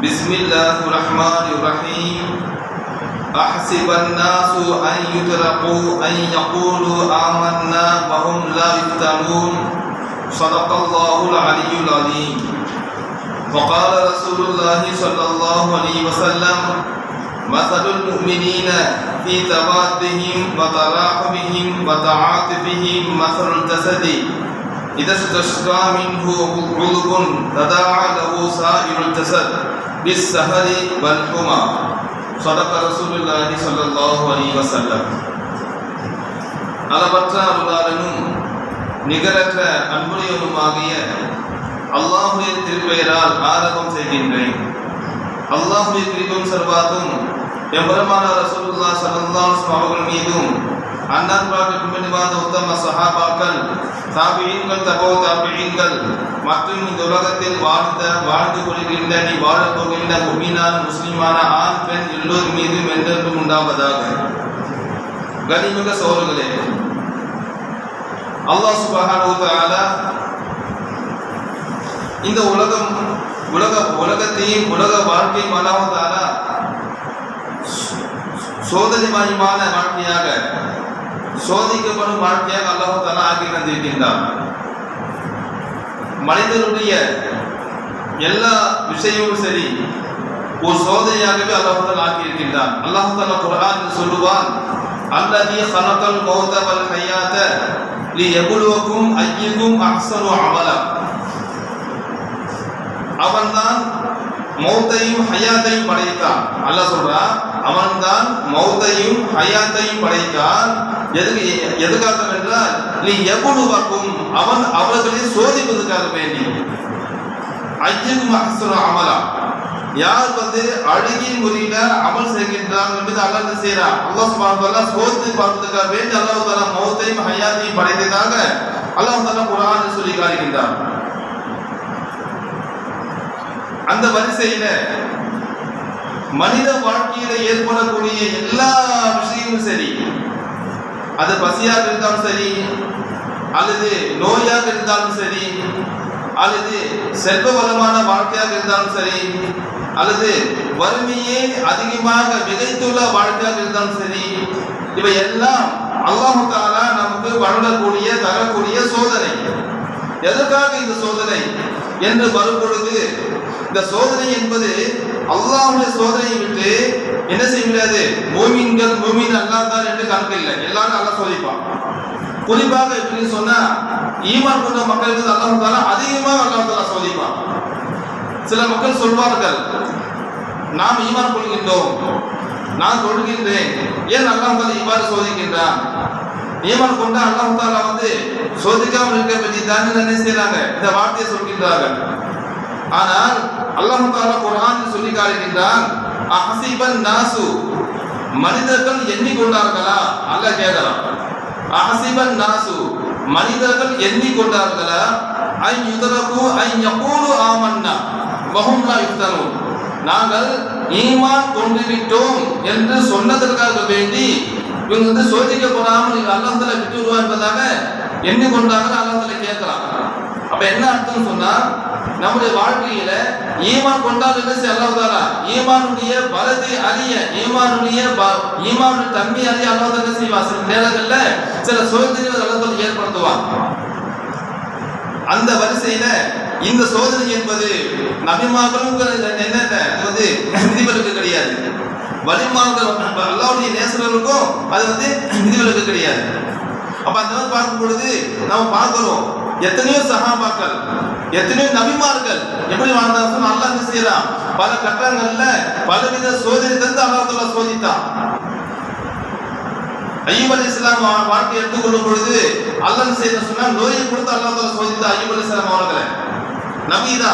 بسم الله الرحمن الرحيم. أحسب الناس أن يتركوا أن يقولوا آمنا وهم لا يفتنون. صدق الله العلي العظيم. وقال رسول الله صلى الله عليه وسلم مثل المؤمنين في توادهم وتراحمهم وتعاطفهم مثل الجسد. إذا استشقى منه عضو تداعى له سائر الجسد. بالسهر والحمى صدق رسول الله صلى الله عليه وسلم அளவற்ற அருளாளனும் நிகரற்ற அன்புடையவனுமாகிய அல்லாஹுடைய திருப்பெயரால் ஆரம்பம் செய்கின்றேன் அல்லாஹுடைய கிருபம் சர்வாத்தும் எம்பெருமான ரசூலுல்லா ஸல்லல்லாஹு அலைஹி அவர்கள் மீதும் அன்னார் பாட்டு பின்பற்ற உத்தம சஹாபாக்கள் தாபியீன்கள் தபோ தாபியீன்கள் மற்றும் இந்த உலகத்தில் வாழ்ந்த வாழ்ந்து கொள்கின்ற நீ வாழப் போகின்ற முமீனான முஸ்லிமான ஆண் பெண் எல்லோர் மீதும் என்றென்றும் உண்டாவதாக. கனிமிக சோழர்களே அல்லாஹ் சுபஹானஹு இந்த உலகம் உலக உலகத்தையும் உலக வாழ்க்கையும் சோதனை மயமான வாழ்க்கையாக சோதிக்கப்படும் வாழ்க்கையாக அல்லாஹால ஆக்கி தந்திருக்கின்றார் மனிதனுடைய எல்லா விஷயமும் சரி ஒரு சோதனையாகவே அல்லாஹால ஆக்கி இருக்கின்றான் அல்லாஹால குரான் சொல்லுவான் அல்லதி சனத்தல் மௌத கையாத நீ எவ்வளவுக்கும் ஐயக்கும் ஐயுக்கும் அஹ்சனு அமலா. அவன்தான் மௌத்தையும் ஹயாத்தையும் படைத்தான். அல்லாஹ் சொல்றான் அவன்தான் மௌத்தையும் ஹயாத்தையும் படைத்தான். எதுக்கு எதுக்காக என்றால் நீ எவ்வளவுக்கும் அவன் அவர்களை சோதிப்பதற்காக வேண்டி. ஐயக்கும் அஹ்சனு அமலா. யார் வந்து அழுகிய முறையில அமல் செய்கின்றான் என்பது அல்லாஹ் செய்யறான் அல்லாஹ் சுப்ஹானஹு வ சோதித்து பார்ப்பதற்காக வேண்டி அல்லாஹ் தஆலா மௌத்தையும் ஹயாத்தையும் படைத்ததாக அல்லாஹ் தஆலா குர்ஆனில் சொல்லி காட்டுகின்றான். அந்த வரிசையில மனித வாழ்க்கையில ஏற்படக்கூடிய எல்லா விஷயமும் சரி. அது பசியாக இருந்தாலும் சரி அல்லது நோயாக இருந்தாலும் சரி அல்லது செல்வ வளமான வாழ்க்கையாக இருந்தாலும் சரி அல்லது வறுமையே அதிகமாக மிகைத்துள்ள வாழ்க்கையாக இருந்தாலும் சரி இவை எல்லாம் அல்லாஹு தாலா நமக்கு வழங்கக்கூடிய தரக்கூடிய சோதனை. எதற்காக இந்த சோதனை? என்று வரும் பொழுது இந்த சோதனை என்பது அல்லாவுடைய சோதனையை விட்டு என்ன செய்ய முடியாது? மூமின்கள் மூமின் அல்லா தான் என்று கணக்கு இல்லை. எல்லாரும் நல்லா சோதிப்பான் குறிப்பாக எப்படின்னு சொன்னா ஈமான் கொண்ட மக்களுக்கு அல்லாஹ் தாலா அதிகமாக அல்லாஹ் தாலா சோதிப்பான் சில மக்கள் சொல்வார்கள் நாம் ஈமான் கொள்கின்றோம். நான் தொழுகின்றேன். ஏன் அல்லாஹ் தாலா இவ்வாறு சோதிக்கின்றான்? ஈமான் கொண்ட அல்லாஹ் தாலா வந்து சோதிக்காமல் இருக்க பற்றி தானே என்ன செய்யறாங்க இந்த வார்த்தையை சொல்கின்றார்கள். ஆனால் அல்லாஹ் தாலா குர்ஆனில் சொல்லி காட்டுகின்றான் அஹசிபன் நாசு. மனிதர்கள் எண்ணிக்கொண்டார்களா? அல்லாஹ் கேட்கலாம் அஹசிபன் நாசு. மனிதர்கள் எண்ணிக்கொண்டார்களா? ஐ யுதரகு ஐ யகூலு ஆமன்னா. வஹும் லா யுஃப்தனூன் நாங்கள் ஈமான் கொண்டு விட்டோம் என்று சொன்னதற்காக வேண்டி இவங்க வந்து சோதிக்கப்படாமல் நீங்க அல்லாஹ்ல விட்டு விடுவா என்பதாக எண்ணிக்கொண்டாங்க அல்லாஹ்ல கேட்கலாம் அப்ப என்ன அர்த்தம் சொன்னா நம்முடைய வாழ்க்கையில ஈமான் கொண்டால் என்ன செய்யலாம் ஈமானுடைய பலத்தை அறிய ஈமானுடைய ஈமானுடைய தன்மை அறிய அல்லாத என்ன செய்வான்? சில நேரங்கள்ல சில சோதனைகள் அல்லாத ஏற்படுத்துவான். அந்த வரிசையில இந்த சோதனை என்பது நபிமார்களும் என்னென்ன அது வந்து விதிவிலக்கு கிடையாது. வலிமார்கள் அல்லாவுடைய நேசர்களுக்கும் அது வந்து விதிவிலக்கு கிடையாது. அப்ப அந்த மாதிரி பார்க்கும் பொழுது நம்ம பார்க்கிறோம் எத்தனையோ சகாபாக்கள் எத்தனையோ நபிமார்கள் எப்படி வாழ்ந்தாங்க நல்லா என்ன செய்யலாம் பல கட்டங்கள்ல பலவித சோதனை தந்து அல்லாஹ் சோதித்தான். ஐயூப் அலி இஸ்லாம் வாழ்க்கை எடுத்துக்கொள்ளும் பொழுது அல்லாஹ் செய்த சொன்னா நோயை கொடுத்து அல்லாஹ் தாலா சோதித்தா ஐயூப் அலி இஸ்லாம் அவர்களை. நபிதா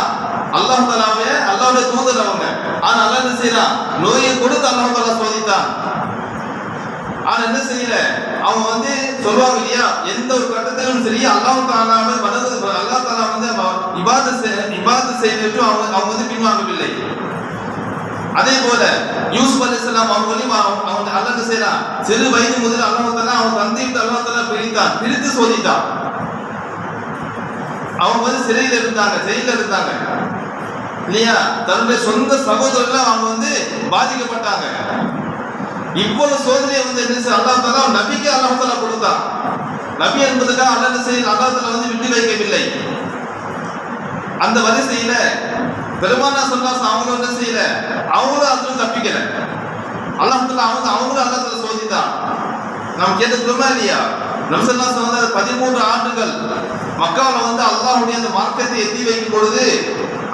அல்லாஹ் தாலாவே அல்லாவுடைய தூதர் அவங்க. ஆனா அல்லாஹ் என்ன செய்யறான் நோயை கொடுத்து அல்லாஹ் தாலா சோதித்தான். ஆனா என்ன செய்யல? அவங்க வந்து சொல்லுவாங்க இல்லையா? எந்த ஒரு கட்டத்திலும் சரி அல்லாஹ் தாலாவை மனது அல்லாஹ் தாலா வந்து இபாத இபாத செய்துட்டு அவங்க அவங்க வந்து பின்வாங்கவில்லை. அதே போல யூசுப் அலைஹிஸ்ஸலாம் அவங்களையும் அவங்க அவங்க அல்லாஹ் என்ன செய்யறான் சிறு வயது முதல் அல்லாஹ் தாலா அவன் தந்தை அல்லாஹ் தாலா பிரித்தான் பிரித்து சோதித்தான். அவங்க வந்து சிறையில் இருந்தாங்க ஜெயில இருந்தாங்க. இல்லையா? தன்னுடைய சொந்த சகோதரர்கள் அவங்க வந்து பாதிக்கப்பட்டாங்க. இவ்வளவு சோதனையை வந்து என்ன செய்ய அல்லாஹ் தாலா நபிக்கு அல்லா தலா கொடுத்தான். நபி என்பதுக்காக அல்லாஹ் என்ன செய்ய அல்லா தலா வந்து விட்டு வைக்கவில்லை. அந்த வரிசையில பெருமானா சொல்லாஸ் அவங்களும் என்ன செய்யல? அவங்களும் அதுல தப்பிக்கல. அல்லாஹ் தாலா அவங்க அவங்களும் அல்லாஹ் தாலா சோதித்தான். நாம் கேட்டுக்கிறோமா இல்லையா? நம்சல்லாஸ் வந்து பதிமூன்று ஆண்டுகள் மக்காவில் வந்து அல்லாஹுடைய அந்த மார்க்கத்தை எத்தி வைக்கும் பொழுது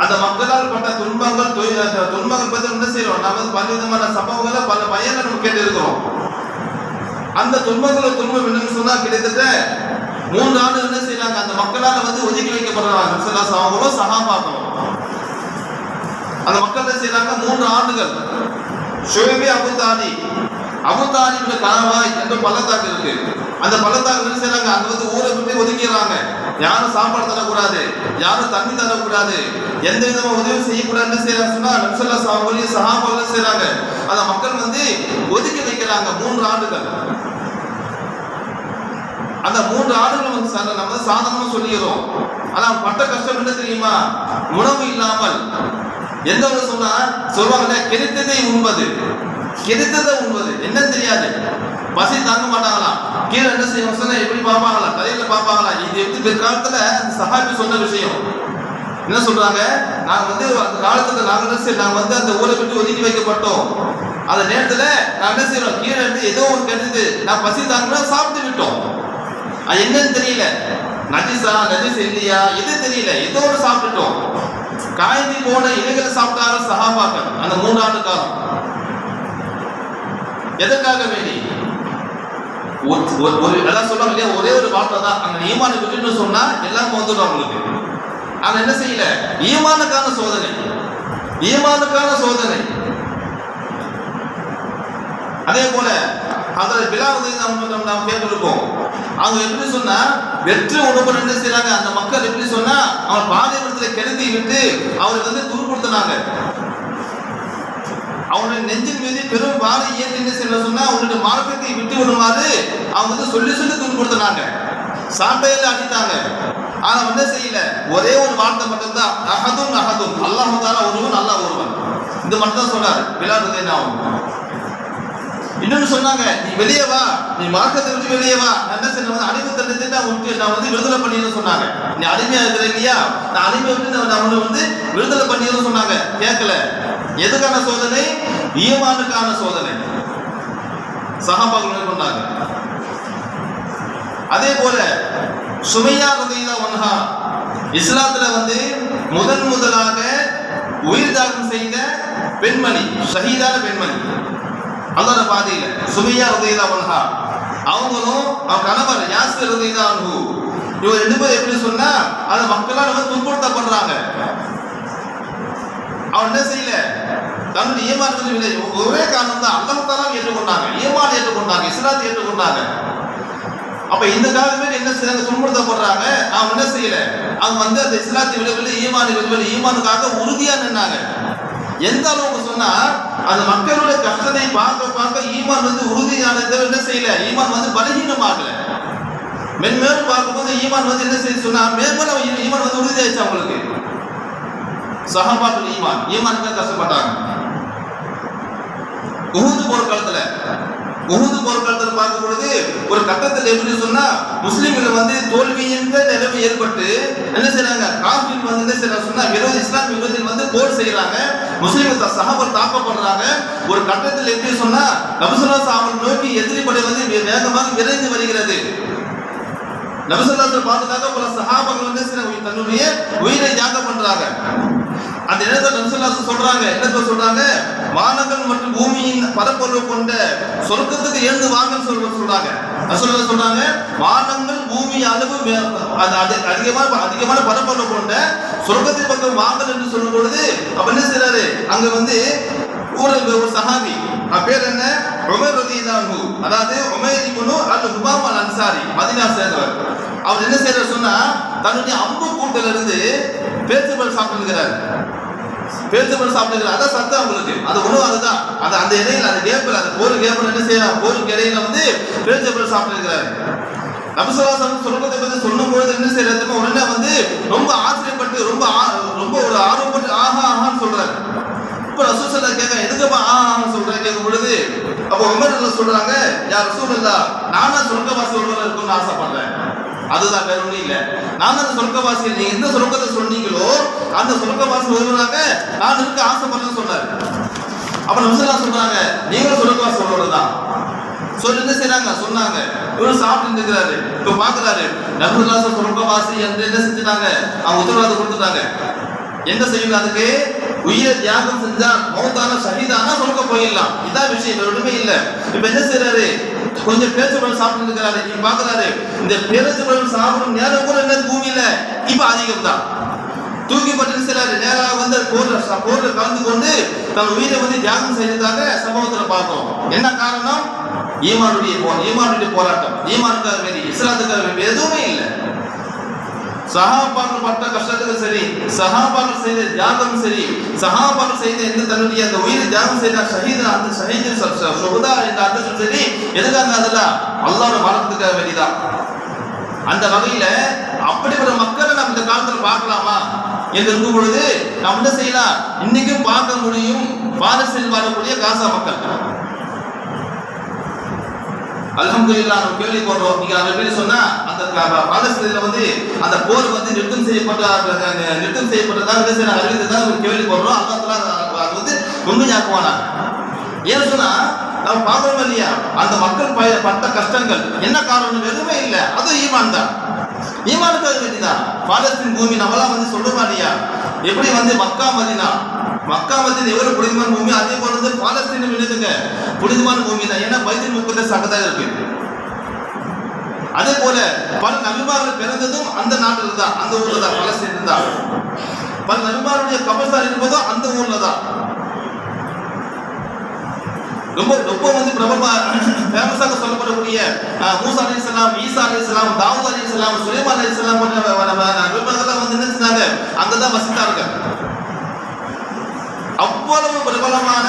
அந்த மக்களால் பட்ட துன்பங்கள் அந்த துன்பங்கள் பற்றி என்ன செய்யறோம்? நாம வந்து பல விதமான சம்பவங்களை பல பயனை நம்ம கேட்டிருக்கிறோம். அந்த துன்பங்களை துன்பம் என்னன்னு சொன்னா கிட்டத்தட்ட மூன்று ஆண்டு என்ன செய்யறாங்க? அந்த மக்களால வந்து ஒதுக்கி வைக்கப்படுறாங்க. நம்சல்லாஸ் அவங்களும் சகாபாக்களும் அந்த மக்கள் என்ன செய்யறாங்க? மூன்று ஆண்டுகள். ஷோபி அபுதானி தாலி. கனவா என்று பள்ளத்தாக்கு இருக்கு. அந்த பள்ளத்தாக்கு என்ன செய்யறாங்க? அங்க வந்து ஊரை விட்டு ஒதுக்கிறாங்க யாரும் சாப்பாடு தரக்கூடாது. யாரும் தண்ணி தரக்கூடாது. எந்த விதமா உதவி செய்யக்கூடாதுன்னு செய்யறாங்க சொன்னா நம்சல்லா சாவலியும் சஹாபாவும் செய்யறாங்க அத மக்கள் வந்து ஒதுக்கி வைக்கிறாங்க. மூன்று ஆண்டுகள். அந்த மூன்று ஆண்டுகள் வந்து சா- நம்ம சாதனமா சொல்லிடுறோம். ஆனா பட்ட கஷ்டம் என்ன தெரியுமா? உணவு இல்லாமல். எந்த ஒரு சொன்னா சொல்லுவாங்கல்ல கெடுத்ததை உண்பது. கெடுத்ததை உண்பது. என்னன்னு தெரியாது. பசி தாங்க மாட்டாங்களாம். கீழே என்ன செய்யணும் சொன்ன எப்படி பார்ப்பாங்களா? தலையில பார்ப்பாங்களா? இது எப்படி பிற்காலத்துல அந்த சஹாபி சொன்ன விஷயம். என்ன சொல்றாங்க? நாங்க வந்து அந்த காலத்துல நாங்க என்ன செய்ய நாங்க வந்து அந்த ஊரை விட்டு ஒதுக்கி வைக்கப்பட்டோம். அந்த நேரத்துல நான் என்ன செய்யறோம் கீழே இருந்து ஏதோ ஒன்று கிடைச்சது. நான் பசி தாங்கினா சாப்பிட்டு விட்டோம். அது என்னன்னு தெரியல. நஜிசா நஜிஸ் இல்லையா? எது தெரியல. ஏதோ ஒன்று சாப்பிட்டுட்டோம். காய்ஞ்சி போன இலைகளை சாப்பிட்டாங்க சகாபாக்கள் அந்த மூன்றாண்டு காலம். எதற்காக வேண்டி? ஒரு- ஒரு- எல்லாம் சொல்லுவாங்க இல்லையா? ஒரே ஒரு வார்த்தை தான். அந்த ஈமானை விட்டுன்னு சொன்னா எல்லாமே வந்துடும் அவங்களுக்கு. ஆனா என்ன செய்யல? ஈமானுக்கான சோதனை. ஈமானுக்கான சோதனை. அதே போல அதில் பிலாவதை நம்ம நம்ம நாம் கேட்டிருக்கோம். அவங்க எப்படி சொன்னா வெற்றி உணவு என்ன செய்றாங்க. அந்த மக்கள் எப்படி சொன்னா அவன் பாலைவனத்துல கெடுத்தி விட்டு அவருக்கு வந்து துருப்படுத்தினாங்க அவனுடைய நெஞ்சின் மீது பெரும் வாரி ஏற்றி என்ன செய்ய சொன்னா அவனுடைய மார்க்கத்தை விட்டு விடுமாறு அவங்க வந்து சொல்லி சொல்லி துன்புறுத்தினாங்க. சாட்டையில அடித்தாங்க. ஆனா என்ன செய்யல? ஒரே ஒரு வார்த்தை மட்டும்தான். அகதும் அகதும் அல்லாஹ் தாலா ஒருவன் அல்லாஹ் ஒருவன். இது மட்டும் தான் சொன்னார் என்ன நான் இன்னொன்று சொன்னாங்க நீ வெளியே வா. நீ மார்க்கத்தை விட்டு வெளியே வா. நான் என்ன செய்ய வந்து அடிமை தண்டத்தை நான் விட்டு நான் வந்து விடுதலை பண்ணிடுன்னு சொன்னாங்க. நீ அடிமையா இருக்கிற இல்லையா? நான் அடிமை விட்டு நான் அவனை வந்து விடுதலை பண்ணின்னு சொன்னாங்க. கேட்கல. எதுக்கான சோதனை? ஈமானுக்கான சோதனை. சகாபாக்கள் கொண்டாங்க. அதே போல சுமையா ரதையில ஒன்ஹா இஸ்லாத்துல வந்து முதன் முதலாக உயிர் தாகம் செய்த பெண்மணி ஷஹீதான பெண்மணி. அல்லாத பாதையில சுமையா ரதையில ஒன்ஹா அவங்களும் அவன் கணவர் யாசிர் ரதையில அன்பு இவங்க ரெண்டு பேரும் எப்படி சொன்னா அந்த மக்களால் வந்து துன்புறுத்தப்படுறாங்க. அவன் என்ன செய்யல? தன்னுடைய ஈமான் வந்து விலை ஒரே காரணம் தான் அல்லாஹாலா ஏற்றுக்கொண்டாங்க. ஈமான் ஏற்றுக்கொண்டாங்க இஸ்லாத்தை ஏற்றுக்கொண்டாங்க. அப்ப இந்த காலமே என்ன செய்யறாங்க துன்புறுத்தப்படுறாங்க அவன் என்ன செய்யல? அவங்க வந்து அந்த இஸ்லாத்தை விளைவில் ஈமானை விளைவில் ஈமானுக்காக உறுதியா நின்னாங்க. எந்த அளவுக்கு சொன்னா அந்த மக்களுடைய கஷ்டத்தை பார்க்க பார்க்க ஈமான் வந்து உறுதியானதை என்ன செய்யல? ஈமான் வந்து பலகீனமாகல மென்மேலும் பார்க்கும்போது ஈமான் வந்து என்ன செய்ய சொன்னா மேற்மேலும் ஈமான் வந்து உறுதியாயிடுச்சு அவங்களுக்கு. சஹாபாத்துல் ஈமான். ஈமானுக்கு கஷ்டப்பட்டாங்க? உஹூது போர்க்காலத்துல உஹுது போர்க்களத்தில் பார்க்கும் பொழுது ஒரு கட்டத்தில் எப்படி சொன்னா முஸ்லிம்கள் வந்து தோல்வி என்ற நிலைமை ஏற்பட்டு என்ன செய்யறாங்க காஷ்மீர் வந்து என்ன செய்யறாங்க சொன்னா விரோதி இஸ்லாம் விரோதிகள் வந்து போர் செய்யறாங்க. முஸ்லிம்கள் சஹாபர் தாக்கப்படுறாங்க. ஒரு கட்டத்தில் எப்படி சொன்னா நபுசல்லா சாமல் நோக்கி எதிரி படை வந்து வேகமாக விரைந்து வருகிறது. நபிசுல்லாத்தை பார்த்ததாக பல சகாபங்கள் வந்து சில தன்னுடைய உயிரை தியாகம் பண்றாங்க. அந்த நேரத்தில் நபிசுல்லாத்து சொல்றாங்க என்னத்தை சொல்றாங்க? வானங்கள் மற்றும் பூமியின் பதப்பொருள் கொண்ட சொர்க்கத்துக்கு எழுந்து வாங்கன்னு சொல்ல சொல்றாங்க. ரசூலுல்லாஹ் சொல்றாங்க. வானங்கள் பூமி அளவு வே- அதிகமான அதிகமான பதப்பொருள் கொண்ட சொர்க்கத்தின் பக்கம் வாங்கல் என்று சொல்லும் பொழுது அப்ப என்ன செய்யறாரு அங்க வந்து ஒரு ஒரு சஹாபி பேர் என்ன? உமர் ரதியல்லாஹு அதாவது உமேரி குனு அல் ஹுபாம் அல் அன்சாரி மதினா சேர்ந்தவர். அவர் என்ன செய்யறாரு சொன்னா தன்னுடைய அம்பு கூட்டில இருந்து பேச்சுபல் சாப்பிட்டுக்கிறார் பேச்சுபல் சாப்பிட்டுக்கிறார் அதான் சத்தம் அவங்களுக்கு. அது உணவு அதுதான். அது அந்த இடையில அந்த கேப்பில் அந்த போர் கேப்பில் என்ன செய்யலாம் போருக்கு இடையில வந்து பேச்சுபல் சாப்பிட்டுக்கிறாரு நபிசுல்லாசன் சொல்றதை பத்தி சொல்லும் பொழுது என்ன செய்யறதுக்கு உடனே வந்து ரொம்ப ஆச்சரியப்பட்டு ரொம்ப ரொம்ப ஒரு ஆர்வப்பட்டு ஆஹா ஆஹான்னு சொல்றாரு. இப்ப ரசூசல்லா கேட்க எதுக்குப்பா ஆஹான்னு சொல்றேன் கேட்கும் பொழுது அப்ப உமர் சொல்றாங்க யார் ரசூலுல்லா நானா சொர்க்கவாசி ஒருவர் இருக்கும்னு ஆசைப்படுறேன். அதுதான் வேற ஒண்ணும் இல்ல. நான் தான் சொர்க்கவாசி நீங்க எந்த சொர்க்கத்தை சொன்னீங்களோ அந்த சொர்க்கவாசி ஒருவராக நான் இருக்க ஆசைப்படுறேன்னு சொன்னாரு. அப்ப நபிசுல்லா சொல்றாங்க? நீங்களும் சொர்க்கவாசி சொல்றதுதான் சொல்லி என்ன செய்றாங்க? சொன்னாங்க. இவரு சாப்பிட்டு இருக்கிறாரு. இப்ப பாக்குறாரு. நபிசுல்லாச சொர்க்கவாசி என்று என்ன செஞ்சுட்டாங்க? அவங்க உத்தரவாதம் கொடுத்துட்டாங்க. என்ன செய்யணும் அதுக்கு? உயிரை தியாகம் செஞ்சா மௌத்தான சகிதானா சொர்க்க போயிடலாம். இதான் விஷயம். வேற ஒண்ணுமே இல்ல. இப்ப என்ன செய்யறாரு கொஞ்சம் பேச்சுபழம் சாப்பிட்டு இருக்கிறாரு. நீங்க பாக்குறாரு இந்த பேச்சுபழம் சாப்பிடும் நேரம் கூட என்னது பூமியில. இப்ப அதிகம் தான். தூக்கிப்பட்டு செய்றாரு. நேராக வந்து போர்ல போர்ல கலந்து கொண்டு தன் உயிரை வந்து தியாகம் செய்ததாக சம்பவத்துல பார்த்தோம் என்ன காரணம்? ஈமானுடைய போ ஈமானுடைய போராட்டம். ஈமானுக்காக வேண்டி இஸ்லாத்துக்காக வேண்டி எதுவுமே இல்லை. சஹாபாக்கள் பட்ட கஷ்டத்துக்கு சரி சஹாபாக்கள் செய்த தியாகம் சரி சஹாபாக்கள் செய்த எந்த தன்னுடைய அந்த உயிரை தியாகம் செய்த ஷஹீத் அந்த ஷஹீத் சுகுதா என்ற அர்த்தம் சரி எதுக்காக அதெல்லாம் அல்லாவோட மரணத்துக்காக வேண்டிதான். அந்த வகையில அப்படிப்பட்ட மக்களை நம்ம இந்த காலத்துல பார்க்கலாமா? என்று இருக்கும் பொழுது நாம் என்ன செய்யலாம்? இன்னைக்கும் பார்க்க முடியும் பாரசில் வாழக்கூடிய காசா மக்கள். அலமதுல்லா நம்ம கேள்விப்படுறோம் நீங்க அந்த பேர் சொன்னா அந்த பாலஸ்தீன்ல வந்து அந்த போர் வந்து நிறுத்தம் செய்யப்பட்ட அந்த நிறுத்தம் செய்யப்பட்டதாக என்ன செய்யறாங்க அறிவித்ததாக நம்ம கேள்விப்படுறோம் அல்லா தஆலா அது வந்து உண்மையாக்குவானா ஏன்னு சொன்னா நம்ம பார்க்கறோம் இல்லையா? அந்த மக்கள் பய- பட்ட கஷ்டங்கள். என்ன காரணம்? எதுவுமே இல்லை. அது ஈமான் தான். ஈமானுக்காக வேண்டிதான். பாலஸ்தீன் பூமி நம்மளாம் வந்து சொல்லுமா இல்லையா? எப்படி வந்து மக்கா மதினா மக்கா மத்தியில் எவ்வளவு புனிதமான பூமி? அதே போல வந்து பாலஸ்தீனம் என்னதுங்க புனிதமான பூமி தான். ஏன்னா பைத்தின் முப்பத்தி அங்கதான் இருக்கு. அதே போல பல நபிமார்கள் பிறந்ததும் அந்த நாட்டில் தான். அந்த ஊர்ல தான். பலஸ்தீன் தான். பல நபிமாருடைய கபர்ஸ்தான் இருப்பதும் அந்த ஊர்ல தான். ரொம்ப ரொம்ப வந்து பிரபலமா ஃபேமஸாக சொல்லப்படக்கூடிய மூசா அலி இஸ்லாம் ஈசா அலைஹிஸ்ஸலாம் தாவூத் அலைஹிஸ்ஸலாம் சுலைமான் அலைஹிஸ்ஸலாம் போன்ற வ- வ- நபிமார்கள்லாம் வந்து என்ன செஞ்சாங்க? அங்கதான் வசித்தார்கள் அவ்வளவு பிரபலமான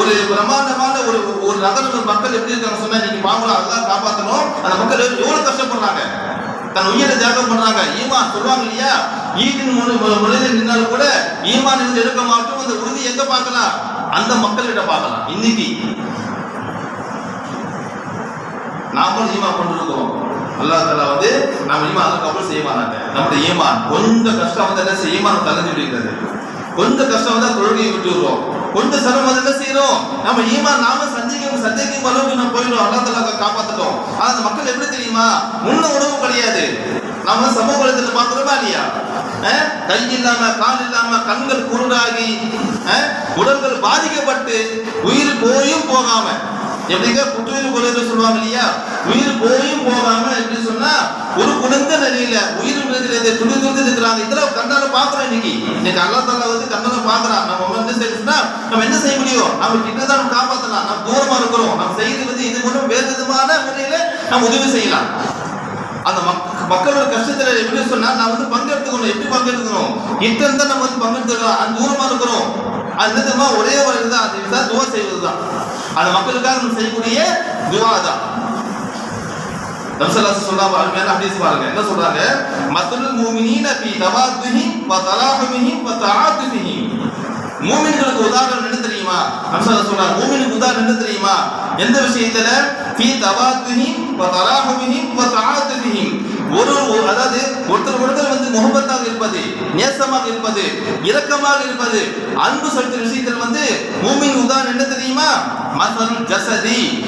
ஒரு பிரமாண்டமான ஒரு ஒரு நகரத்தில் மக்கள் எப்படி இருக்காங்க சொன்னா இன்னைக்கு பாவங்கள அதெல்லாம் காப்பாற்றணும் அந்த மக்கள் எவ்வளவு கஷ்டப்படுறாங்க? தன் உயிரை தியாகம் பண்றாங்க. ஈமான் சொல்லுவாங்க இல்லையா? ஈதின் முழு நின்றாலும் கூட ஈமான் இருந்து எடுக்க மாட்டோம் அந்த உறுதி எங்க பார்க்கலாம்? அந்த மக்கள்கிட்ட பார்க்கலாம். இன்னைக்கு நாமளும் ஈமான் கொண்டிருக்கிறோம் அல்லாஹ் தலா வந்து நம்ம ஈமான் அதை கபூல் செய்ய மாட்டாங்க. நம்முடைய ஈமான் கொஞ்சம் கஷ்டம் வந்து என்ன செய்ய? ஈமான் தளர்ந்து விடுகிறது. கொஞ்சம் கஷ்டம் வந்தா தொழுகையை விட்டு கொஞ்சம் சிரமம் வந்து என்ன செய்யறோம்? நம்ம ஈமா நாம சந்தேகம் சந்திக்கும் அளவுக்கு நம்ம போயிடும் அல்லா தலா காப்பாத்துட்டோம். ஆனா அந்த மக்கள் எப்படி தெரியுமா? முன்ன உணவு கிடையாது. நம்ம சமூக வலைதளத்தில் பார்க்கிறோமா இல்லையா? கை இல்லாம கால் இல்லாம கண்கள் குருடாகி உடல்கள் பாதிக்கப்பட்டு உயிர் போயும் போகாம. எப்படிங்க புற்றுயிர் கொலைன்னு சொல்லுவாங்க இல்லையா? உயிர் போயும் போகாம எப்படி சொன்னா ஒரு குழந்த நிலையில உயிர் விழுந்து துணி துணி இருக்கிறாங்க இதெல்லாம் கண்ணால பாக்குறோம் இன்னைக்கு. இன்னைக்கு அல்லா தாலா வந்து கண்ணால பாக்குறான் நம்ம வந்து செய்யணும்னா நம்ம என்ன செய்ய முடியும்? நம்ம கிட்டதான் நம்ம காப்பாத்தலாம். நம்ம தூரமா இருக்கிறோம். நம்ம செய்யறது வந்து இது மட்டும் வேறு விதமான முறையில நம்ம உதவி செய்யலாம். அந்த மக் மக்களோட கஷ்டத்துல எப்படி சொன்னா நான் வந்து பங்கெடுத்துக்கணும். எப்படி பங்கெடுத்துக்கணும் இத்தனை தான் நம்ம வந்து பங்கெடுத்துக்கலாம். அந்த தூரமா இருக்கிறோம். அது என்னதுமா? ஒரே ஒரு இதுதான் அது இருந்தால் தூரம் செய்வது தான் அந்த மக்களுக்காக நம்ம செய்யக்கூடிய துவா தான் நம்சல்லாஸ் சொல்றாங்க அருமையான ஹதீஸ் பாருங்க. என்ன சொல்றாங்க? மத்துல் மூமினீன ஃபீ தவாத்துஹிம் வ தலாஹுமிஹிம் வ தஆத்துஃபிஹிம் மூமின்களுக்கு உதாரணம் என்ன தெரியுமா? நம்சல்லாஸ் சொல்றாங்க மூமினுக்கு உதாரணம் என்ன தெரியுமா? எந்த விஷயத்துல? ஃபீ தவாத்துஹிம் வ தராஹுமிஹிம் வ தஆத்துஹிம் ஒரு ஒரு- அதாவது ஒருத்தர் ஒருத்தர் வந்து முகபத்தாக இருப்பது நேசமாக இருப்பது இரக்கமாக இருப்பது அன்பு செலுத்துற விஷயத்தில் வந்து மூமின் உதாரணம் என்ன தெரியுமா? மசல் ஜசதி.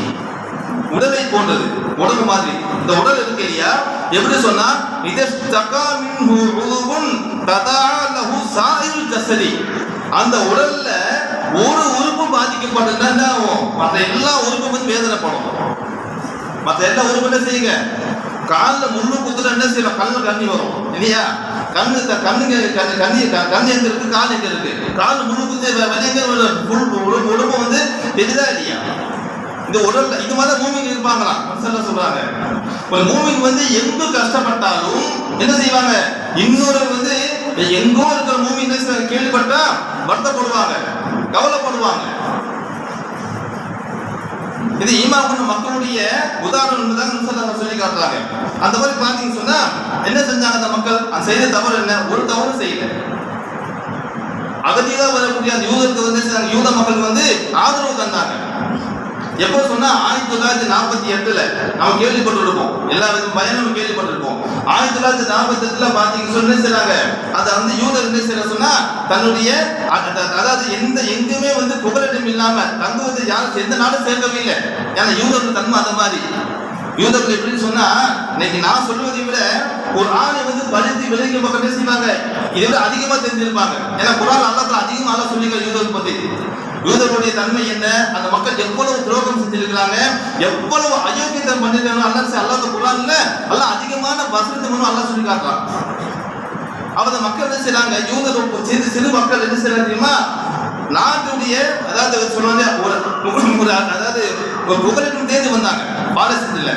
உடலை போன்றது உடம்பு மாதிரி. இந்த உடல் இருக்கு இல்லையா? எப்படி சொன்னா? இது தகாமின் உதுவுன் ததா அந்த உடல்ல ஒரு உறுப்பு பாதிக்கப்பட்டதுன்னா என்ன ஆகும்? மற்ற எல்லா உறுப்பும் வந்து வேதனைப்படும் மற்ற எல்லா உறுப்பும் என்ன செய்யுங்க? காலில் முள்ளு குத்துல என்ன செய்யலாம்? கண்ணில் கண்ணி வரும். இல்லையா? கண்ணு கண்ணுங்க கண்ணி க- கண்ணு எங்க இருக்கு? கால் எங்க இருக்கு? கால் முள்ளு குத்து வெளியே உடம்பு வந்து பெரிதா இல்லையா? இந்த உடல்ல இது மாதிரி மூமிங் இருப்பாங்களாம். மனுஷன்லாம் சொல்றாங்க. ஒரு மூமிங் வந்து எங்க கஷ்டப்பட்டாலும் என்ன செய்வாங்க? இன்னொரு வந்து எங்கோ இருக்கிற மூமிங் கேள்விப்பட்டா வருத்தப்படுவாங்க. கவலைப்படுவாங்க. இது ஈமான் கொண்ட மக்களுடைய உதாரணம் தான் முசல்லா சொல்லி காட்டுறாங்க. அந்த மாதிரி பார்த்தீங்கன்னு சொன்னா என்ன செஞ்சாங்க அந்த மக்கள்? அந்த செய்த தவறு என்ன? ஒரு தவறு செய்யல. அகதியாக வரக்கூடிய அந்த யூதருக்கு வந்து யூத மக்களுக்கு வந்து ஆதரவு தந்தாங்க. எப்போ சொன்னா ஆயிரத்தி தொள்ளாயிரத்தி நாற்பத்தி எட்டுல நம்ம கேள்விப்பட்டிருப்போம். எல்லா வித பயனும் கேள்விப்பட்டிருப்போம். ஆயிரத்தி தொள்ளாயிரத்தி நாற்பத்தி எட்டுல பாத்தீங்க சொன்ன செய்றாங்க அதை வந்து யூதர் என்ன செய்ய சொன்னா தன்னுடைய அதாவது எந்த எங்குமே வந்து புகலிடம் இல்லாம தங்குவது யாரும் எந்த நாடும் சேர்க்கவே இல்லை. ஏன்னா யூதர்கள் தன்மை அந்த மாதிரி. யூதர்கள் எப்படின்னு சொன்னா இன்னைக்கு நான் சொல்வதை விட ஒரு ஆணை வந்து படித்து விலகி பக்கம் செய்வாங்க இதை விட அதிகமா தெரிஞ்சிருப்பாங்க. ஏன்னா குரான் அல்லாஹ் அதிகமாக அல்லா சொல்லிக்க யூதர்கள் பத்தி. யூதர்களுடைய தன்மை என்ன? அந்த மக்கள் எவ்வளவு துரோகம் செஞ்சிருக்கிறாங்க? எவ்வளவு அயோக்கியத்தம் பண்ணிருக்காங்க அல்லா அல்லாத குரான்ல அல்ல அதிகமான வசனத்தை மூலம் அல்லாஹ் சொல்லி காட்டுறான். அவங்க மக்கள் என்ன செய்யறாங்க யூதர் சிறு சிறு மக்கள் என்ன செய்யறாங்க தெரியுமா? நாட்டுடைய அதாவது சொல்லுவாங்க ஒரு ஒரு அதாவது ஒரு புகலிடம் தேர்ந்து வந்தாங்க பாலஸ்தீன்ல.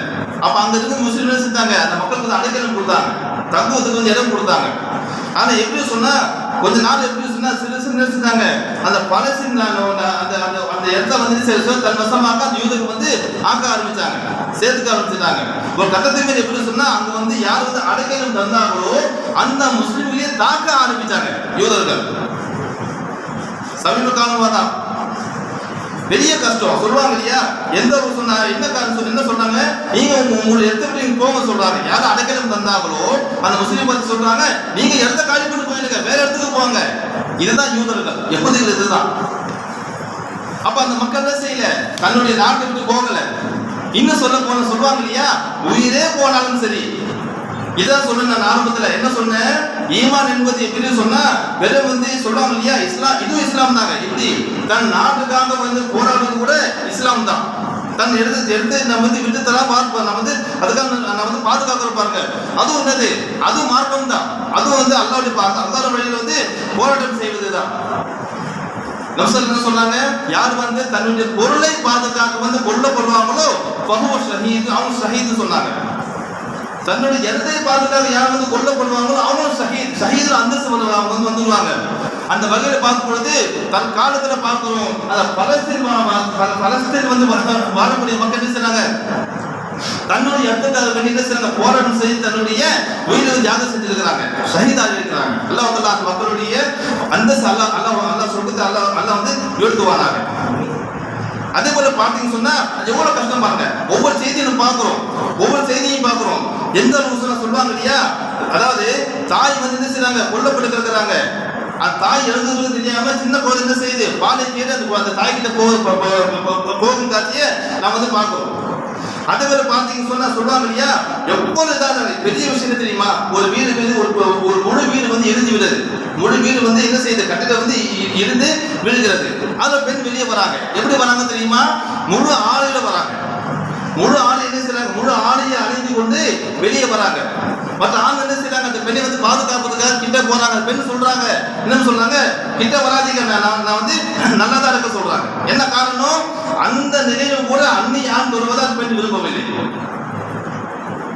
அப்ப அங்க இருந்து முஸ்லீம் செஞ்சாங்க? அந்த மக்களுக்கு வந்து அடைக்கலம் கொடுத்தாங்க. தங்குவதற்கு வந்து இடம் கொடுத்தாங்க. ஆனா எப்படி சொன்னா கொஞ்ச நாள் எப்படி சொன்னா சிறு சிறு அந்த பலஸ்தீன் அந்த அந்த அந்த இடத்த வந்து சில தன் வசமாக அந்த யூதருக்கு வந்து ஆக்க ஆரம்பிச்சாங்க சேர்த்துக்க ஆரம்பிச்சிட்டாங்க. ஒரு கட்டத்துக்கு எப்படி சொன்னா அங்க வந்து யார் வந்து அடைக்கலம் தந்தாங்களோ அந்த முஸ்லிம்களே தாக்க ஆரம்பிச்சாங்க யூதர்கள். சமீப காலமாக தான். பெரிய கஷ்டம். சொல்லுவாங்க இல்லையா? எந்த ஒரு சொன்னாங்க என்ன காரணம் சொல்லி என்ன சொல்றாங்க? நீங்க உங்க உங்களை எடுத்துக்கிட்டு நீங்க போங்க சொல்றாங்க. யாரும் அடைக்கலம் தந்தாங்களோ அந்த முஸ்லீம் பார்த்து சொல்றாங்க நீங்க இடத்த காலி பண்ணி போயிடுங்க வேற இடத்துக்கு போங்க. இதுதான் யூதர்கள். எப்போதும் இதுதான். அப்ப அந்த மக்கள் தான் செய்யல? தன்னுடைய நாட்டை விட்டு போகல. இன்னும் சொல்ல போன சொல்லுவாங்க இல்லையா? உயிரே போனாலும் சரி இதான் சொன்னேன் நான் ஆரம்பத்துல. என்ன சொன்னேன்? ஈமான் என்பது எப்படி சொன்னா வெறும் வந்து சொல்லுவாங்க இல்லையா? இஸ்லாம் இதுவும் இஸ்லாம் தாங்க. இப்படி தன் நாட்டுக்காக வந்து போராடுறது கூட இஸ்லாம் தான். தன் எடுத்து எடுத்து நம்ம வந்து விட்டு பார்ப்போம் நம்ம வந்து அதுக்காக நான் நான் வந்து பாதுகாக்கிற பாருங்க. அதுவும் என்னது? அதுவும் மார்க்கம் தான். அதுவும் வந்து அல்லாவுடைய அல்லாத வழியில் வந்து போராட்டம் செய்வது தான் நம்சல் என்ன சொன்னாங்க? யார் வந்து தன்னுடைய பொருளை பாதுகாக்க வந்து கொல்லப்படுவாங்களோ பகுவ ஷஹீது அவங்க ஷஹீது சொன்னாங்க. தன்னுடைய இடத்தை பார்த்துட்டாங்க யார் வந்து கொல்லப்படுவாங்களோ அவங்களும் ஷஹீத் ஷஹீதுல அந்தஸ்து பண்ணுவாங்க அவங்க வந்து வந்துருவாங்க. அந்த வகையில பார்க்கும் பொழுது தன் காலத்துல பார்க்கிறோம் அந்த பலஸ்தீன் பல- பலஸ்தீன் வந்து வாழக்கூடிய மக்கள் என்ன செய்றாங்க? தன்னுடைய இடத்துக்காக வேண்டி என்ன செய்றாங்க போராட்டம் செய்து தன்னுடைய உயிரை தியாகம் செஞ்சிருக்கிறாங்க. ஷஹீதாக இருக்கிறாங்க. அல்லாஹ் வந்து மக்களுடைய அந்த அல்லாஹ் அல்லாஹ் அல்லாஹ் சொல்றது அல்லாஹ் அல்லாஹ் வந்து எழுத்துவாராங்க அதே போல பாத்தீங்கன்னு சொன்னா எவ்வளவு கஷ்டம் பாருங்க. ஒவ்வொரு செய்தியும் நம்ம ஒவ்வொரு செய்தியும் பார்க்குறோம். எந்த அளவுக்கு சொல்லுவாங்க இல்லையா? அதாவது தாய் வந்து என்ன செய்யறாங்க கொல்லப்பட்டு கிடக்குறாங்க. அந்த தாய் எழுதுறது தெரியாம சின்ன குழந்தை என்ன செய்யுது? பாலை கீழே அந்த தாய்கிட்ட போகும் காட்சியை நாம் வந்து பார்க்குறோம். அதே போல பாத்தீங்கன்னு சொன்னா சொல்லுவாங்க இல்லையா? எவ்வளவு இதான பெரிய விஷயம் தெரியுமா? ஒரு வீடு வீடு ஒரு ஒரு முழு வீடு வந்து எரிஞ்சு விடுது முழு வீடு வந்து என்ன செய்யுது? கட்டிடம் வந்து இ- இருந்து விழுகிறது. அதுல பெண் வெளியே வராங்க. எப்படி வராங்க தெரியுமா? முழு ஆலையில வராங்க. முழு ஆலை என்ன செய்யறாங்க முழு ஆலையை அணிந்து கொண்டு வெளியே வராங்க. மற்ற ஆண் என்ன செய்யறாங்க அந்த பெண்ணை வந்து பாதுகாப்பதுக்காக கிட்ட போறாங்க. பெண் சொல்றாங்க. என்ன சொல்றாங்க? கிட்ட வராதீங்க. நான் நான் வந்து நல்லா தான் இருக்க சொல்றாங்க. என்ன காரணம்? அந்த நிலையிலும் கூட அன்னி ஆண் வருவதை அந்த பெண் விரும்பவில்லை.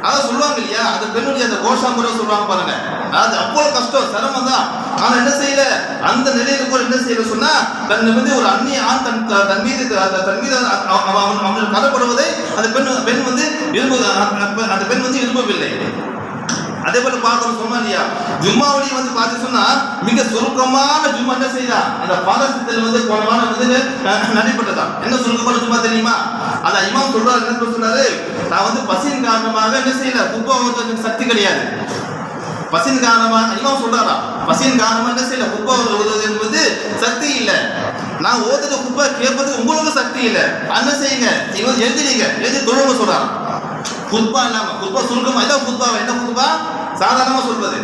அதான் சொல்லுவாங்க இல்லையா? அந்த பெண்ணுடைய அந்த கோஷம் கூட சொல்லுவாங்க பாருங்க. அது அவ்வளவு கஷ்டம் சிரமம் தான். ஆனா என்ன செய்யல? அந்த நிலையில கூட என்ன செய்யல சொன்னா தன் வந்து ஒரு அந்நிய ஆண் தன் தன் மீது தன் மீது அவன் அவனுக்கு கரப்படுவதை அந்த பெண் பெண் வந்து விரும்ப அந்த பெண் வந்து விரும்பவில்லை. அதே போல பார்க்கணும் சொன்னா இல்லையா ஜும்மாவிலையும் வந்து பார்த்து சொன்னா மிக சுருக்கமான ஜும்மா என்ன செய்தா? அந்த பாதத்தில் வந்து போனமான வந்து நடைபெற்றதா? என்ன சுருக்கமான ஜும்மா தெரியுமா? அதான் இமாம் சொல்றாரு என்ன சொல்றாரு நான் வந்து பசியின் காரணமாக என்ன செய்யல குப்பா சக்தி கிடையாது. பசியின் காரணமாக இமாம் சொல்றாரா? பசியின் காரணமாக என்ன செய்யல குப்பா ஓதுவது என்பது சக்தி இல்லை. நான் ஓதுற குப்பா கேட்பதுக்கு உங்களுக்கு சக்தி இல்லை. என்ன செய்யுங்க? நீங்க எழுதினீங்க எழுதி தொழுவ சொல்றாங்க. குத்பா இல்லாம குத்பா சுருக்கமா இதான் குத்பா என்ன குத்பா சாதாரணமா சொல்வது.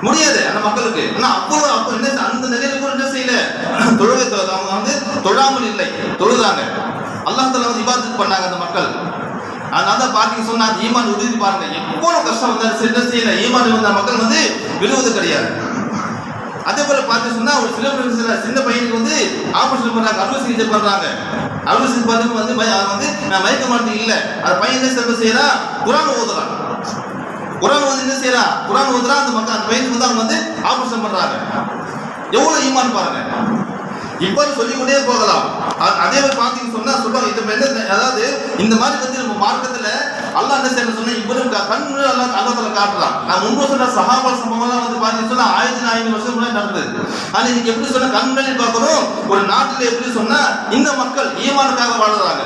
முடியாது அந்த மக்களுக்கு. ஆனா அப்போ அப்போ என்ன அந்த நிலையில கூட என்ன செய்யல? தொழுகை அவங்க வந்து தொழாமல் இல்லை. தொழுதாங்க. அல்லாஹ் வந்து இபாதத் பண்ணாங்க அந்த மக்கள். அதனால தான் பார்த்தீங்க சொன்னா ஈமான் உறுதி பாருங்க. எவ்வளவு கஷ்டம் வந்தாலும் சரி, என்ன செய்யல? ஈமான் வந்த மக்கள் வந்து விழுவது கிடையாது. அதே போல பார்த்து சொன்னா ஒரு சில சில சின்ன பையனுக்கு வந்து ஆபரேஷன் பண்றாங்க அறுவை சிகிச்சை பண்றாங்க. அறுவை சிகிச்சை பண்ணி வந்து வந்து நான் மயக்க மாட்டேன் இல்லை. அந்த பையன் என்ன சிறப்பு செய்யறா? குரான் ஓதுறான். குரான் வந்து என்ன செய்யறா? குரான் வந்துடா அந்த மக்கள் அந்த பையனுக்கு வந்து அவங்க வந்து ஆபரேஷன் பண்றாங்க. எவ்வளவு ஈமான் பாருங்க. இவ்வாறு சொல்லிக்கொண்டே போகலாம். அதே மாதிரி பார்த்தீங்கன்னு சொன்னா சொல்லுவாங்க இது அதாவது இந்த மாதிரி வந்து நம்ம மார்க்கத்துல அல்லாஹ் என்ன செய்யணும் சொன்னா இவரும் கண் அல்லா அல்லாஹ் காட்டுறான். நான் முன்பு சொன்ன சஹாபா சம்பவம்லாம் வந்து பார்த்தீங்கன்னு சொன்னா ஆயிரத்தி ஐநூறு வருஷம் முன்னாடி நடந்தது. ஆனா இன்னைக்கு எப்படி சொன்னா கண் பார்க்கணும் ஒரு நாட்டுல எப்படி சொன்னா இந்த மக்கள் ஈமானுக்காக வாழ்றாங்க.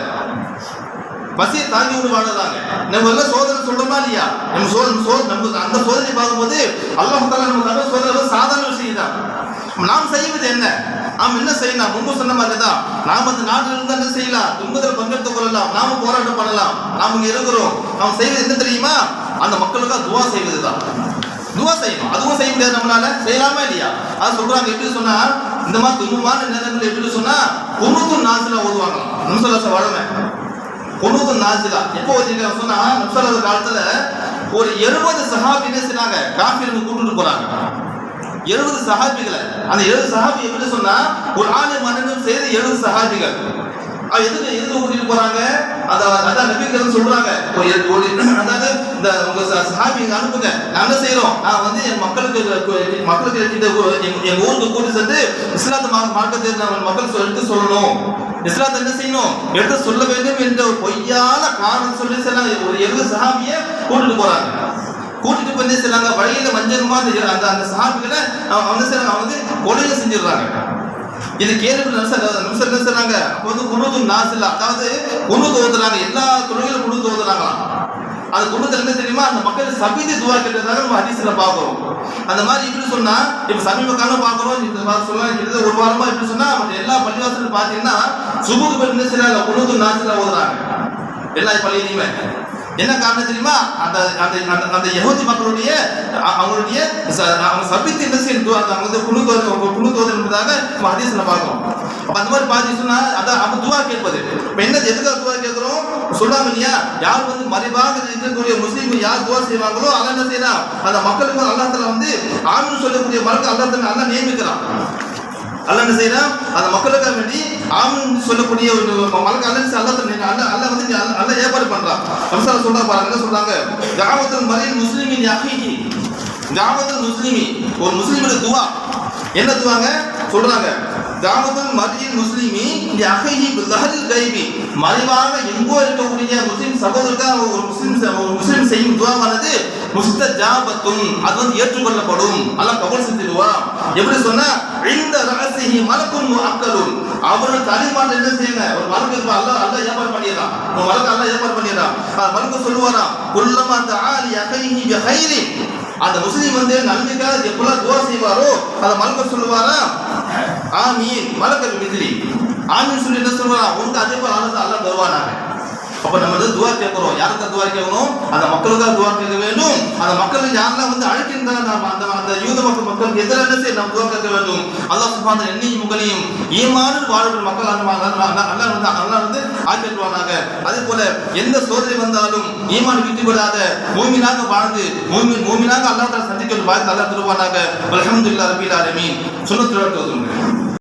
பசியை தாங்கி கொண்டு வாழுறாங்க நம்ம எல்லாம் சோதனை சொல்றோமா இல்லையா? நம்ம சோதனை சோ நம்ம அந்த சோதனை பார்க்கும்போது அல்லாஹ் தாலா நம்ம அந்த சோதனை சாதாரண விஷயம் தான். நாம் செய்வது என்ன? நாம் என்ன செய்யலாம்? முன்பு சொன்ன மாதிரி தான் நாம் அந்த நாட்டில் இருந்து என்ன செய்யலாம்? துன்பத்தில் பங்கெடுத்துக் கொள்ளலாம். நாம போராட்டம் பண்ணலாம். நாம் இங்கே இருக்கிறோம். நாம் செய்வது என்ன தெரியுமா? அந்த மக்களுக்காக துவா செய்வது தான் துவா செய்யணும். அதுவும் செய்ய முடியாது நம்மளால. செய்யலாமா இல்லையா? அது சொல்றாங்க. எப்படி சொன்னா இந்த மாதிரி துன்பமான நேரங்கள் எப்படி சொன்னா குமுத்து நாசில ஓதுவாங்களாம். நம்சலச வளமை. குமுத்து நாசிலா எப்போ ஓதிங்க சொன்னா நம்சலச காலத்துல ஒரு எழுபது சஹாபி என்ன செய்றாங்க? காஃபிருக்கு கூட்டிட்டு போறாங்க. எழுபது சஹாபிகளை. அந்த எழுபது சஹாபி எப்படி சொன்னா ஒரு ஆளு மன்னனும் சேர்ந்து எழுபது சஹாபிகள். எதுக்கு எதுக்கு கூட்டிட்டு போறாங்க? அத அதான் நபிகள் சொல்றாங்க. அதாவது இந்த உங்க சாமி இங்க அனுப்புங்க. நாங்க செய்யறோம் நான் வந்து என் மக்களுக்கு மக்களுக்கு இந்த எங்க- ஊருக்கு கூட்டி சென்று இஸ்லாத்து மா- மார்க்கத்தை மக்கள் எடுத்து சொல்லணும். இஸ்லாத்தை என்ன செய்யணும்? எடுத்து சொல்ல வேண்டும் என்ற ஒரு பொய்யான காரணம் சொல்லி சில ஒரு எழுபது சாமிய கூட்டிட்டு போறாங்க. கூட்டிட்டு போய் என்ன வழியில மஞ்சள் அந்த அந்த அந்த அவங்க வந்து அவங்க வந்து கொலையை செஞ்சிடுறாங்க. இது கேள்வி நிமிஷம் என்ன செய்றாங்க? அப்போ வந்து குணுது நாசில் அதாவது குணுது ஓதுறாங்க எல்லா துறையிலும் குணுது தோதுறாங்களாம் அது குடும்பத்தில் என்ன தெரியுமா? அந்த மக்கள் சபிதி துவா கேட்டதாக நம்ம ஹதீஸ்ல பார்க்கிறோம். அந்த மாதிரி இப்படி சொன்னா இப்ப சமீப காலம் பார்க்கிறோம். இந்த மாதிரி சொல்லலாம் ஒரு வாரமா இப்படி சொன்னா எல்லா பள்ளிவாசலும் பாத்தீங்கன்னா சுபுக்கு பேர் என்ன செய்யறாங்க குணுது நாசில ஓதுறாங்க. எல்லா பள்ளியிலையுமே. என்ன காரணம் தெரியுமா? அந்த அந்த அந்த அந்த மக்களுடைய அவங்களுடைய ச- அவங்க சபித்து என்ன செய்யுது அவங்க வந்து குழு தோது குழு தோது என்பதாக நம்ம ஹதீஸ்ல பார்க்கணும் அப்ப அந்த மாதிரி பார்த்து சொன்னா அதான் அப்ப துவா கேட்பது. இப்ப என்ன எதுக்காக துவா கேட்கிறோம்? சொல்றாங்க இல்லையா? யார் வந்து மறைவாக இருக்கக்கூடிய முஸ்லீம் யார் துவா செய்வாங்களோ அதை என்ன செய்யலாம் அந்த மக்களுக்கு அல்லாஹ் வந்து ஆமின்னு சொல்லக்கூடிய மரத்தை அல்லாஹ் நல்லா நியமிக்கிறான். அல்ல என்ன செய்யறான்? அந்த மக்களுக்காக வேண்டி ஆமின் சொல்லக்கூடிய ஒரு மலக்கு அல்ல அல்ல அல்ல அல்ல வந்து அல்ல ஏற்பாடு பண்றான். ரம்சால சொல்றா பாருங்க என்ன சொல்றாங்க? ஜாவத்துல் மரியல் முஸ்லிமின் யஹீஹி ஜாவத்துல் முஸ்லிமி ஒரு முஸ்லிமுடைய துவா. என்ன துவாங்க? சொல்றாங்க. ஜாவத்துல் மரியல் முஸ்லிமி யஹீஹி பில்லஹில் கைபி. மறைவாக எங்கோ இருக்கக்கூடிய முஸ்லிம் சகோதரருக்காக ஒரு முஸ்லிம் ஒரு முஸ்லிம் செய்யும் துவாவானது முஸ்தஜாபத்தும் அது வந்து ஏற்றுக்கொள்ளப்படும். அல்ல கபல் செஞ்சிடுவான் எப்படி சொன்னா? இந்த ரகசிய மலக்கும் அக்கலும் அவரோட தலைமாட்ட என்ன செய்யுங்க? ஒரு மலக்கு இருப்பா அல்ல அல்ல ஏற்பாடு பண்ணிடுறான் உன் மலக்கு அல்ல ஏற்பாடு பண்ணிடுறான் அந்த சொல்லுவாராம் குல்லமா அந்த ஆலி அகைஹி பஹைரி. அந்த முஸ்லீம் வந்து நன்மைக்காக எப்பெல்லாம் துவா செய்வாரோ அந்த மலக்கு சொல்லுவாரா? ஆமீன். மலக்கல் மிதிரி ஆமீன் சொல்லி என்ன சொல்லுவாரா? உங்க அதே போல அல்ல அல்லாஹ் தருவானாங்க. அப்ப நம்ம வந்து துவா கேட்கிறோம். யாருக்கு துவா கேட்கணும்? அந்த மக்களுக்காக துவா கேட்க வேண்டும். அந்த மக்களுக்கு யாரெல்லாம் வந்து அழைக்கின்றார் அந்த அந்த யூத மக்கள் மக்களுக்கு எதிராக என்ன செய்ய நம்ம துவா கேட்க வேண்டும்? அல்லாஹ் சுபான் எண்ணையும் முகலையும் ஈமானில் வாழ்கிற மக்கள் அந்த மா- அல்லா வந்து அல்லா வந்து ஆக்கிட்டுவானாங்க அதே போல எந்த சோதனை வந்தாலும் ஈமான் விட்டு விடாத மூமினாக வாழ்ந்து மூமி மூமினாக அல்லாஹ் தஆலா சந்திக்க ஒரு வாழ்க்கை அல்லாஹ் தருவானாக. அல்ஹம்துலில்லாஹ் ரபில் ஆலமீன்.